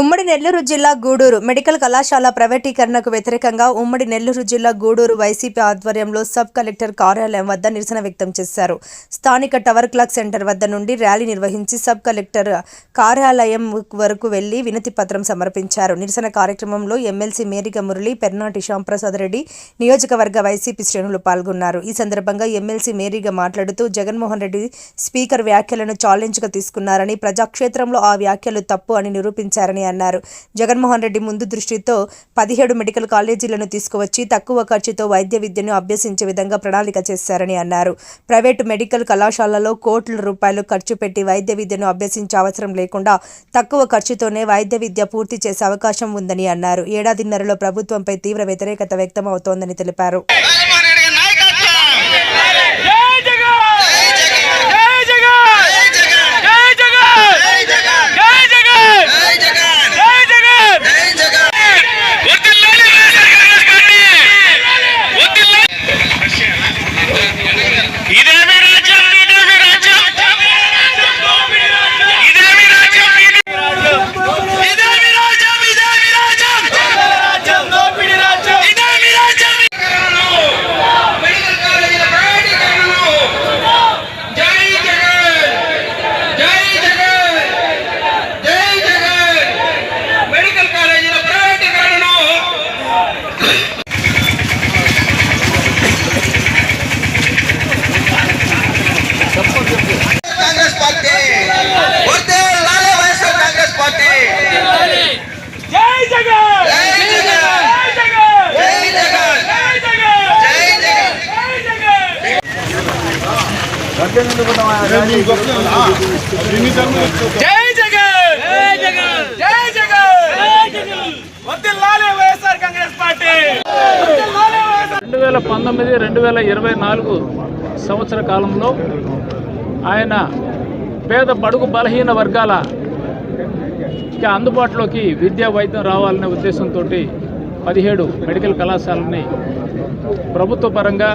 ఉమ్మడి నెల్లూరు జిల్లా గూడూరు మెడికల్ కళాశాల ప్రైవేటీకరణకు వ్యతిరేకంగా ఉమ్మడి నెల్లూరు జిల్లా గూడూరు వైసీపీ ఆధ్వర్యంలో సబ్ కలెక్టర్ కార్యాలయం వద్ద నిరసన వ్యక్తం చేశారు. స్థానిక టవర్ క్లాక్ సెంటర్ వద్ద నుండి ర్యాలీ నిర్వహించి సబ్ కలెక్టర్ కార్యాలయం వరకు వెళ్ళి వినతి పత్రం సమర్పించారు. నిరసన కార్యక్రమంలో ఎమ్మెల్సీ మేరిక మురళి పెర్నాటి శ్యాంప్రసాద్ రెడ్డి నియోజకవర్గ వైసీపీ శ్రేణులు పాల్గొన్నారు. ఈ సందర్భంగా ఎమ్మెల్సీ మేరీగా మాట్లాడుతూ జగన్మోహన్ రెడ్డి స్పీకర్ వ్యాఖ్యలను ఛాలెంజ్గా తీసుకున్నారని ప్రజాక్షేత్రంలో ఆ వ్యాఖ్యలు తప్పు అని నిరూపించారని అన్నారు. జగన్మోహన్ రెడ్డి ముందు దృష్టితో పదిహేడు మెడికల్ కాలేజీలను తీసుకువచ్చి తక్కువ ఖర్చుతో వైద్య విద్యను అభ్యసించే విధంగా ప్రణాళిక చేశారని అన్నారు. ప్రైవేటు మెడికల్ కళాశాలలో కోట్ల రూపాయలు ఖర్చు పెట్టి వైద్య విద్యను అభ్యసించే అవసరం లేకుండా తక్కువ ఖర్చుతోనే వైద్య విద్య పూర్తి చేసే అవకాశం ఉందని అన్నారు. ఏడాదిన్నరలో ప్రభుత్వంపై తీవ్ర వ్యతిరేకత వ్యక్తమవుతోందని తెలిపారు. జై జగన్! జై జగన్! జై జగన్! వదిలాలే వైఎస్ఆర్ కాంగ్రెస్ పార్టీ! రెండు వేల పంతొమ్మిది రెండు వేల ఇరవై నాలుగు సంవత్సర కాలంలో ఆయన పేద బడుగు బలహీన వర్గాల అందుబాటులోకి విద్యా వైద్యం రావాలనే ఉద్దేశంతో పదిహేడు మెడికల్ కళాశాలని ప్రభుత్వ పరంగా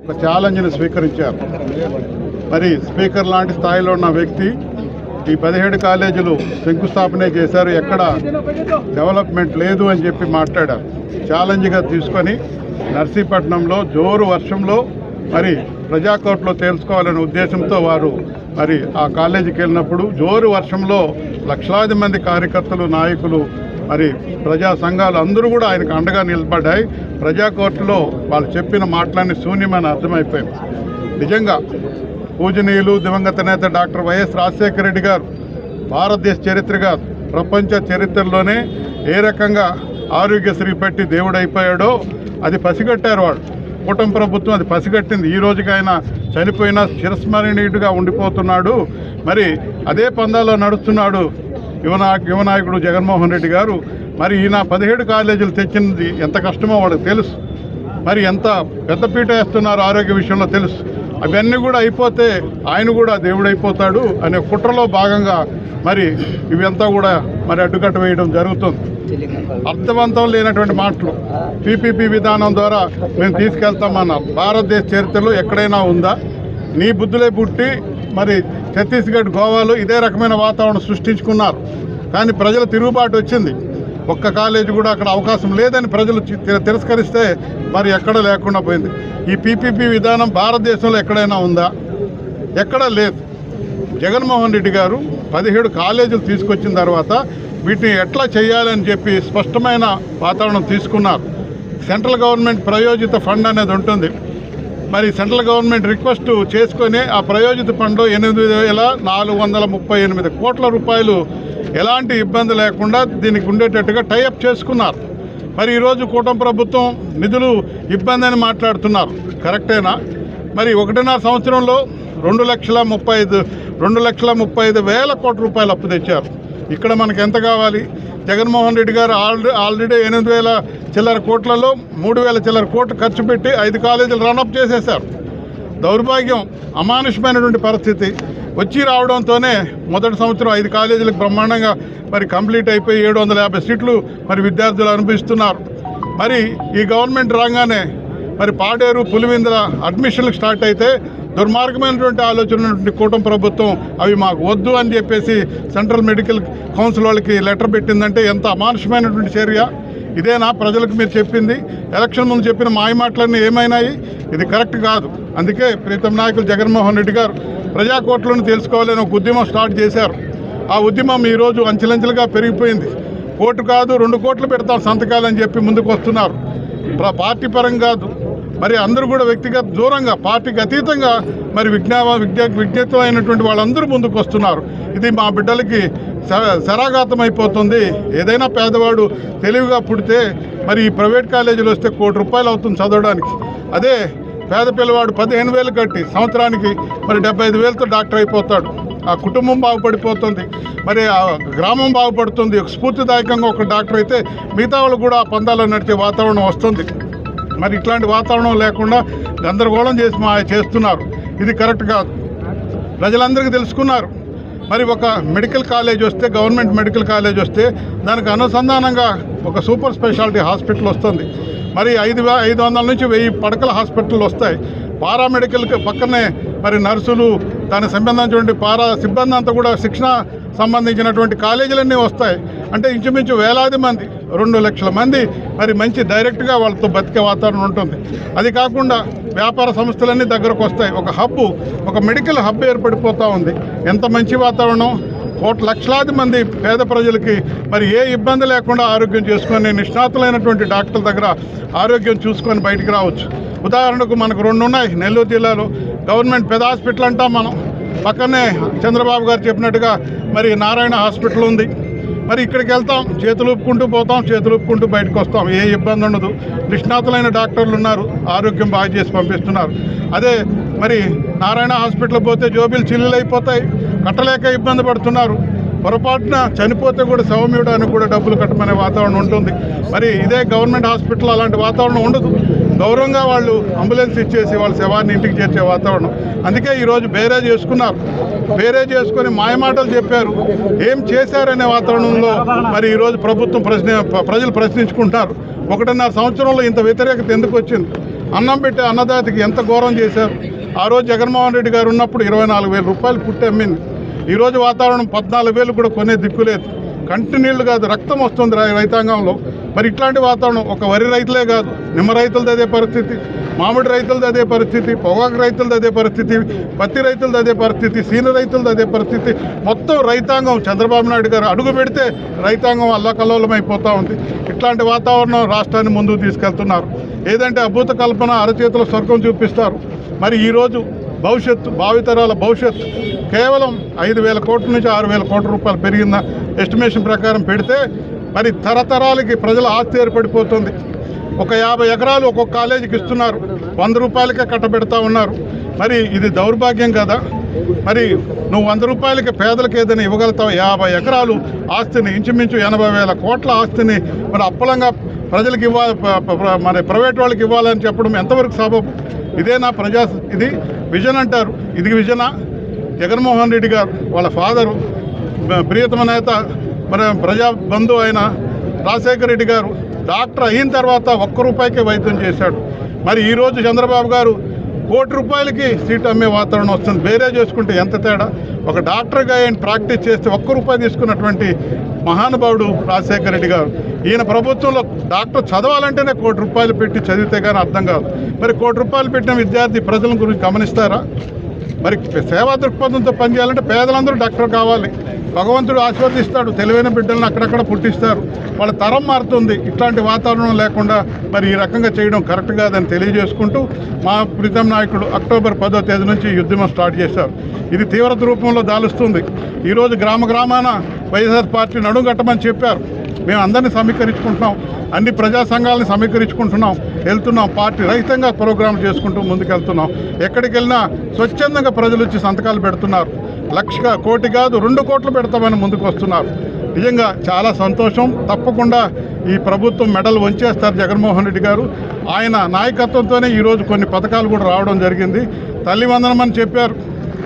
ఒక ఛాలెంజ్ని స్వీకరించారు. మరి స్పీకర్ లాంటి స్థాయిలో ఉన్న వ్యక్తి ఈ పదిహేడు కాలేజీలు శంకుస్థాపనే చేశారు. ఎక్కడ డెవలప్మెంట్ లేదు అని చెప్పి మాట్లాడారు. ఛాలెంజ్గా తీసుకొని నర్సీపట్నంలో జోరు వర్షంలో మరి ప్రజాకోర్టులో తేల్చుకోవాలనే ఉద్దేశంతో వారు మరి ఆ కాలేజీకి వెళ్ళినప్పుడు జోరు వర్షంలో లక్షలాది మంది కార్యకర్తలు నాయకులు మరి ప్రజా సంఘాలు అందరూ కూడా ఆయనకు అండగా నిలబడ్డాయి. ప్రజా కోర్టులో వాళ్ళు చెప్పిన మాటలన్నీ శూన్యమని అర్థమైపోయింది. నిజంగా పూజనీయులు దివంగత నేత డాక్టర్ వైఎస్ రాజశేఖర రెడ్డి గారు భారతదేశ చరిత్రగా ప్రపంచ చరిత్రలోనే ఏ రకంగా ఆరోగ్యశ్రీ పెట్టి దేవుడైపోయాడో అది పసిగట్టారు వాళ్ళు. కూటమి ప్రభుత్వం అది పసిగట్టింది. ఈ రోజుకి ఆయన చనిపోయిన చిరస్మరణీయుడిగా ఉండిపోతున్నాడు. మరి అదే పందాలో నడుస్తున్నాడు యువనా యువనాయకుడు జగన్మోహన్ రెడ్డి గారు. మరి ఈయన పదిహేడు కాలేజీలు తెచ్చినది ఎంత కష్టమో వాళ్ళకి తెలుసు. మరి ఎంత పెద్దపీట వేస్తున్నారు ఆరోగ్య విషయంలో తెలుసు. అవన్నీ కూడా అయిపోతే ఆయన కూడా దేవుడైపోతాడు అనే కుట్రలో భాగంగా మరి ఇవంతా కూడా మరి అడ్డుకట్ట వేయడం జరుగుతుంది. అర్థవంతం లేనటువంటి మాటలు. పీపీపీ విధానం ద్వారా మేము తీసుకెళ్తామన్నారు భారతదేశ చరిత్రలో ఎక్కడైనా ఉందా? నీ బుద్ధులే పుట్టి మరి ఛత్తీస్గఢ్ గోవాలో ఇదే రకమైన వాతావరణం సృష్టించుకున్నారు. కానీ ప్రజల తిరుగుబాటు వచ్చింది. ఒక్క కాలేజీ కూడా అక్కడ అవకాశం లేదని ప్రజలు చి- తి- తిరస్కరిస్తే మరి ఎక్కడ లేకుండా పోయింది. ఈ పీపీపీ విధానం భారతదేశంలో ఎక్కడైనా ఉందా? ఎక్కడా లేదు. జగన్మోహన్ రెడ్డి గారు పదిహేడు కాలేజీలు తీసుకొచ్చిన తర్వాత వీటిని ఎట్లా చేయాలని చెప్పి స్పష్టమైన వాతావరణం తీసుకున్నారు. సెంట్రల్ గవర్నమెంట్ ప్రయోజిత ఫండ్ అనేది ఉంటుంది. మరి సెంట్రల్ గవర్నమెంట్ రిక్వెస్ట్ చేసుకొని ఆ ప్రయోజిత ఫండ్ ఎనిమిది వేల నాలుగు వందల ముప్పై ఎనిమిది కోట్ల రూపాయలు ఎలాంటి ఇబ్బంది లేకుండా దీనికి ఉండేటట్టుగా టైఅప్ చేసుకున్నారు. మరి ఈరోజు కూటమి ప్రభుత్వం నిధులు ఇబ్బంది అని మాట్లాడుతున్నారు. కరెక్టేనా మరి ఒకటిన్నర సంవత్సరంలో రెండు లక్షల ముప్పై ఐదు రెండు లక్షల ముప్పై ఐదు వేల కోట్ల రూపాయలు అప్పు తెచ్చారు. ఇక్కడ మనకు ఎంత కావాలి? జగన్మోహన్ రెడ్డి గారు ఆల్రెడీ ఆల్రెడీ ఎనిమిది వేల చిల్లర కోట్లలో మూడు వేల చిల్లర కోట్లు ఖర్చు పెట్టి ఐదు కాలేజీలు రన్అప్ చేసేశారు. దౌర్భాగ్యం అమానుషమైనటువంటి పరిస్థితి వచ్చి రావడంతోనే మొదటి సంవత్సరం ఐదు కాలేజీలకు బ్రహ్మాండంగా మరి కంప్లీట్ అయిపోయి ఏడు వందల యాభై సీట్లు మరి విద్యార్థులు అనుభవిస్తున్నారు. మరి ఈ గవర్నమెంట్ రాగానే మరి పాడేరు పులివిందల అడ్మిషన్లకు స్టార్ట్ అయితే దుర్మార్గమైనటువంటి ఆలోచన ఉన్నటువంటి కూటమి ప్రభుత్వం అవి మాకు వద్దు అని చెప్పేసి సెంట్రల్ మెడికల్ కౌన్సిల్ వాళ్ళకి లెటర్ పెట్టిందంటే ఎంత అమానుషమైనటువంటి చర్య. ఇదేనా ప్రజలకు మీరు చెప్పింది. ఎలక్షన్ ముందు చెప్పిన మాయమాటలన్నీ ఏమైనాయి? ఇది కరెక్ట్ కాదు. అందుకే ప్రీతం నాయకులు జగన్మోహన్ రెడ్డి గారు ప్రజాకోట్లను తెలుసుకోవాలని ఒక ఉద్యమం స్టార్ట్ చేశారు. ఆ ఉద్యమం ఈరోజు అంచెలంచెలుగా పెరిగిపోయింది. కోటు కాదు రెండు కోట్లు పెడతాం సంతకాలని చెప్పి ముందుకు వస్తున్నారు. పార్టీ పరంగా కాదు. మరి అందరూ కూడా వ్యక్తిగత దూరంగా పార్టీకి అతీతంగా మరి విజ్ఞా విజ్ఞ అయినటువంటి వాళ్ళందరూ ముందుకు వస్తున్నారు. ఇది మా బిడ్డలకి శరాఘాతం అయిపోతుంది ఏదైనా పేదవాడు తెలివిగా పుడితే మరి ఈ ప్రైవేట్ కాలేజీలో వస్తే కోటి రూపాయలు అవుతుంది చదవడానికి. అదే పేద పిల్లవాడు పదిహేను వేలు కట్టి సంవత్సరానికి మరి డెబ్బై ఐదు వేలతో డాక్టర్ అయిపోతాడు. ఆ కుటుంబం బాగుపడిపోతుంది. మరి ఆ గ్రామం బాగుపడుతుంది. ఒక స్ఫూర్తిదాయకంగా ఒక డాక్టర్ అయితే మిగతా వాళ్ళు కూడా పందాలు నడిచే వాతావరణం వస్తుంది. మరి ఇట్లాంటి వాతావరణం లేకుండా గందరగోళం చేసి మా చేస్తున్నారు. ఇది కరెక్ట్ కాదు. ప్రజలందరికీ తెలుసుకున్నారు. మరి ఒక మెడికల్ కాలేజ్ వస్తే గవర్నమెంట్ మెడికల్ కాలేజ్ వస్తే దానికి అనుసంధానంగా ఒక సూపర్ స్పెషాలిటీ హాస్పిటల్ వస్తుంది. మరి ఐదు ఐదు వందల నుంచి వెయ్యి పడకల హాస్పిటల్ వస్తాయి. పారామెడికల్ పక్కనే మరి నర్సులు దానికి సంబంధించినటువంటి పారా సిబ్బంది అంతా కూడా శిక్షణ సంబంధించినటువంటి కాలేజీలన్నీ వస్తాయి. అంటే ఇంచుమించు వేలాది మంది రెండు లక్షల మంది మరి మంచి డైరెక్ట్గా వాళ్ళతో బతికే వాతావరణం ఉంటుంది. అది కాకుండా వ్యాపార సంస్థలన్నీ దగ్గరకు వస్తాయి. ఒక హబ్బు ఒక మెడికల్ హబ్ ఏర్పడిపోతూ ఉంది. ఎంత మంచి వాతావరణం? కోట్ల లక్షలాది మంది పేద ప్రజలకి మరి ఏ ఇబ్బంది లేకుండా ఆరోగ్యం చేసుకొని నిష్ణాతులైనటువంటి డాక్టర్ల దగ్గర ఆరోగ్యం చూసుకొని బయటికి రావచ్చు. ఉదాహరణకు మనకు రెండు ఉన్నాయి. నెల్లూరు జిల్లాలో గవర్నమెంట్ పెద్ద హాస్పిటల్ అంటాం మనం. పక్కనే చంద్రబాబు గారు చెప్పినట్టుగా మరి నారాయణ హాస్పిటల్ ఉంది. మరి ఇక్కడికి వెళ్తాం చేతులు ఒప్పుకుంటూ పోతాం చేతులు ఒప్పుకుంటూ బయటకు వస్తాం. ఏ ఇబ్బంది ఉండదు. నిష్ణాతులైన డాక్టర్లు ఉన్నారు. ఆరోగ్యం బాగా చేసి పంపిస్తున్నారు. అదే మరి నారాయణ హాస్పిటల్ పోతే జోబీలు చిల్లులు అయిపోతాయి కట్టలేక ఇబ్బంది పడుతున్నారు. పొరపాటున చనిపోతే కూడా శవమియడానికి కూడా డబ్బులు కట్టమనే వాతావరణం ఉంటుంది. మరి ఇదే గవర్నమెంట్ హాస్పిటల్ అలాంటి వాతావరణం ఉండదు. గౌరవంగా వాళ్ళు అంబులెన్స్ ఇచ్చేసి వాళ్ళ శవాన్ని ఇంటికి చేర్చే వాతావరణం. అందుకే ఈరోజు బేరే చేసుకున్నారు బేరే చేసుకొని మాయమాటలు చెప్పారు. ఏం చేశారనే వాతావరణంలో మరి ఈరోజు ప్రభుత్వం ప్రశ్న ప్రజలు ప్రశ్నించుకుంటారు ఒకటిన్నర సంవత్సరంలో ఇంత వ్యతిరేకత ఎందుకు వచ్చింది? అన్నం పెట్టే అన్నదాతకి ఎంత ఘోరం చేశారు? ఆ రోజు జగన్మోహన్ రెడ్డి గారు ఉన్నప్పుడు ఇరవై నాలుగు వేల రూపాయలు పుట్టి అమ్మింది. ఈరోజు వాతావరణం పద్నాలుగు వేలు కూడా కొనే దిక్కులేదు కంటి నీళ్ళు కాదు రక్తం వస్తుంది రైతాంగంలో. మరి ఇట్లాంటి వాతావరణం ఒక వరి రైతులే కాదు నిమ్మ రైతులది అదే పరిస్థితి మామిడి రైతులది అదే పరిస్థితి పొగాకు రైతులది అదే పరిస్థితి పత్తి రైతులది అదే పరిస్థితి సీని రైతులది అదే పరిస్థితి. మొత్తం రైతాంగం చంద్రబాబు నాయుడు గారు అడుగు పెడితే రైతాంగం అల్లకల్లోలమైపోతూ ఉంది. ఇట్లాంటి వాతావరణం రాష్ట్రాన్ని ముందుకు తీసుకెళ్తున్నారు. ఏదంటే అభూత కల్పన అరచేతుల స్వర్గం చూపిస్తారు. మరి ఈరోజు భవిష్యత్తు భావితరాల భవిష్యత్తు కేవలం ఐదు వేల కోట్ల నుంచి ఆరు వేల కోట్ల రూపాయలు పెరిగిన ఎస్టిమేషన్ ప్రకారం పెడితే మరి తరతరాలకి ప్రజల ఆస్తి ఏర్పడిపోతుంది. ఒక యాభై ఎకరాలు ఒక్కొక్క కాలేజీకి ఇస్తున్నారు. వంద రూపాయలకే కట్టబెడతా ఉన్నారు. మరి ఇది దౌర్భాగ్యం కదా? మరి నువ్వు వంద రూపాయలకి పేదలకు ఏదైనా ఇవ్వగలుగుతావు? యాభై ఎకరాలు ఆస్తిని ఇంచుమించు ఎనభై వేల కోట్ల ఆస్తిని మరి అప్పలంగా ప్రజలకు ఇవ్వాలి మరి ప్రైవేట్ వాళ్ళకి ఇవ్వాలని చెప్పడం ఎంతవరకు సబబు? ఇదేనా ప్రజా ఇది విజన్ అంటారు. ఇది విజనా? జగన్మోహన్ రెడ్డి గారు వాళ్ళ ఫాదరు ప్రియతమ నేత మన ప్రజా బంధువు అయిన రాజశేఖర రెడ్డి గారు డాక్టర్ అయిన తర్వాత ఒక్క రూపాయికే వైద్యం చేశాడు. మరి ఈరోజు చంద్రబాబు గారు కోటి రూపాయలకి సీట్ అమ్మే వాతావరణం వస్తుంది. వేరే చేసుకుంటే ఎంత తేడా? ఒక డాక్టర్గా ఆయన ప్రాక్టీస్ చేస్తే ఒక్క రూపాయి తీసుకున్నటువంటి మహానుభావుడు రాజశేఖర రెడ్డి గారు. ఈయన ప్రభుత్వంలో డాక్టర్ చదవాలంటేనే కోటి రూపాయలు పెట్టి చదివితే కానీ అర్థం కాదు. మరి కోటి రూపాయలు పెట్టిన విద్యార్థి ప్రజల గురించి గమనిస్తారా? మరి సేవా దృక్పథంతో పనిచేయాలంటే పేదలందరూ డాక్టర్ కావాలి. భగవంతుడు ఆశీర్వదిస్తాడు. తెలివైన బిడ్డలను అక్కడక్కడ పుట్టిస్తారు. వాళ్ళ తరం మారుతుంది. ఇట్లాంటి వాతావరణం లేకుండా మరి ఈ రకంగా చేయడం కరెక్ట్ కాదని తెలియజేసుకుంటూ మా ప్రీతం నాయకుడు అక్టోబర్ పదో తేదీ నుంచి యుద్ధం ఉద్యమం స్టార్ట్ చేశారు. ఇది తీవ్రత రూపంలో దాలుస్తుంది. ఈరోజు గ్రామ గ్రామాన వైఎస్ఆర్ పార్టీ నడుగట్టమని చెప్పారు. మేము అందరినీ సమీకరించుకుంటున్నాం. అన్ని ప్రజా సంఘాలను సమీకరించుకుంటున్నాం. వెళ్తున్నాం. పార్టీ రహితంగా ప్రోగ్రాం చేసుకుంటూ ముందుకెళ్తున్నాం. ఎక్కడికి వెళ్ళినా స్వచ్ఛందంగా ప్రజలు వచ్చి సంతకాలు పెడుతున్నారు. లక్ష కోటి కాదు రెండు కోట్లు పెడతామని ముందుకు వస్తున్నారు. నిజంగా చాలా సంతోషం. తప్పకుండా ఈ ప్రభుత్వం మెడల్ వంచేస్తారు జగన్మోహన్ రెడ్డి గారు. ఆయన నాయకత్వంతోనే ఈరోజు కొన్ని పథకాలు కూడా రావడం జరిగింది. తల్లివందనం అని చెప్పారు.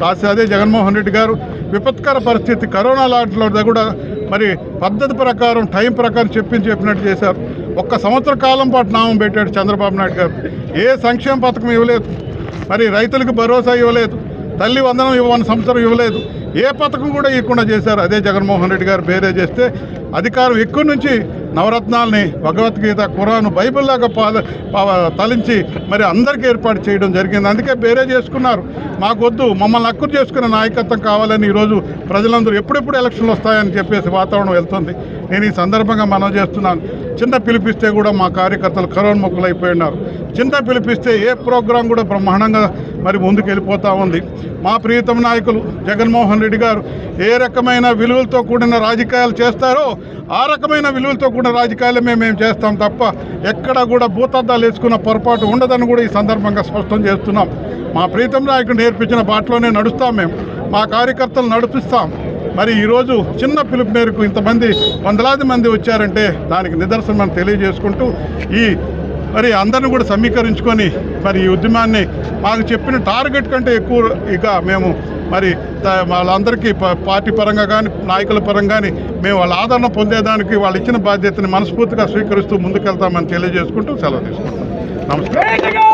రాసి అదే జగన్మోహన్ రెడ్డి గారు. విపత్కర పరిస్థితి కరోనా లాంటిలో కూడా మరి పద్ధతి ప్రకారం టైం ప్రకారం చెప్పించి చెప్పినట్టు చేశారు. ఒక్క సంవత్సర కాలం పాటు నామం పెట్టాడు చంద్రబాబు నాయుడు గారు. ఏ సంక్షేమ పథకం ఇవ్వలేదు. మరి రైతులకు భరోసా ఇవ్వలేదు. తల్లి వందనం ఇవ్వని సంవత్సరం ఇవ్వలేదు. ఏ పథకం కూడా ఇవ్వకుండా చేశారు. అదే జగన్మోహన్ రెడ్డి గారు పేరే చేస్తే అధికారం ఎక్కువ నుంచి నవరత్నాల్ని భగవద్గీత ఖురాను బైబిల్ లాగా పా- తలించి మరి అందరికీ ఏర్పాటు చేయడం జరిగింది. అందుకే బేరే చేసుకున్నారు. మాకొద్దు మమ్మల్ని అక్కురు చేసుకునే నాయకత్వం కావాలని ఈరోజు ప్రజలందరూ ఎప్పుడెప్పుడు ఎలక్షన్లు వస్తాయని చెప్పేసి వాతావరణం వెళ్తుంది. నేను ఈ సందర్భంగా మనం చేస్తున్నాను. చిన్న పిలిపిస్తే కూడా మా కార్యకర్తలు కరోనా మొక్కలు చింత చిన్న పిలిపిస్తే ఏ ప్రోగ్రాం కూడా బ్రహ్మాండంగా మరి ముందుకు వెళ్ళిపోతూ ఉంది. మా ప్రియతమ నాయకులు జగన్మోహన్ రెడ్డి గారు ఏ రకమైన విలువలతో కూడిన రాజకీయాలు చేస్తారో ఆ రకమైన విలువలతో కూడిన రాజకీయాలు మేము చేస్తాం తప్ప ఎక్కడ కూడా భూతద్దాలు వేసుకున్న పొరపాటు ఉండదని కూడా ఈ సందర్భంగా స్పష్టం చేస్తున్నాం. మా ప్రీతం నాయకుడు నేర్పించిన బాటలోనే నడుస్తాం మేము. మా కార్యకర్తలు నడిపిస్తాం. మరి ఈరోజు చిన్న పిలుపు మేరకు ఇంతమంది వందలాది మంది వచ్చారంటే దానికి నిదర్శనం మనం తెలియజేసుకుంటూ ఈ మరి అందరిని కూడా సమీకరించుకొని మరి ఈ ఉద్యమాన్ని మాకు చెప్పిన టార్గెట్ కంటే ఎక్కువ ఇక మేము మరి వాళ్ళందరికీ పార్టీ పరంగా కానీ నాయకుల పరంగా కానీ మేము వాళ్ళ ఆదరణ పొందేదానికి వాళ్ళు ఇచ్చిన బాధ్యతని మనస్ఫూర్తిగా స్వీకరిస్తూ ముందుకెళ్తామని తెలియజేసుకుంటూ సెలవు తీసుకుంటాం నమస్కారం.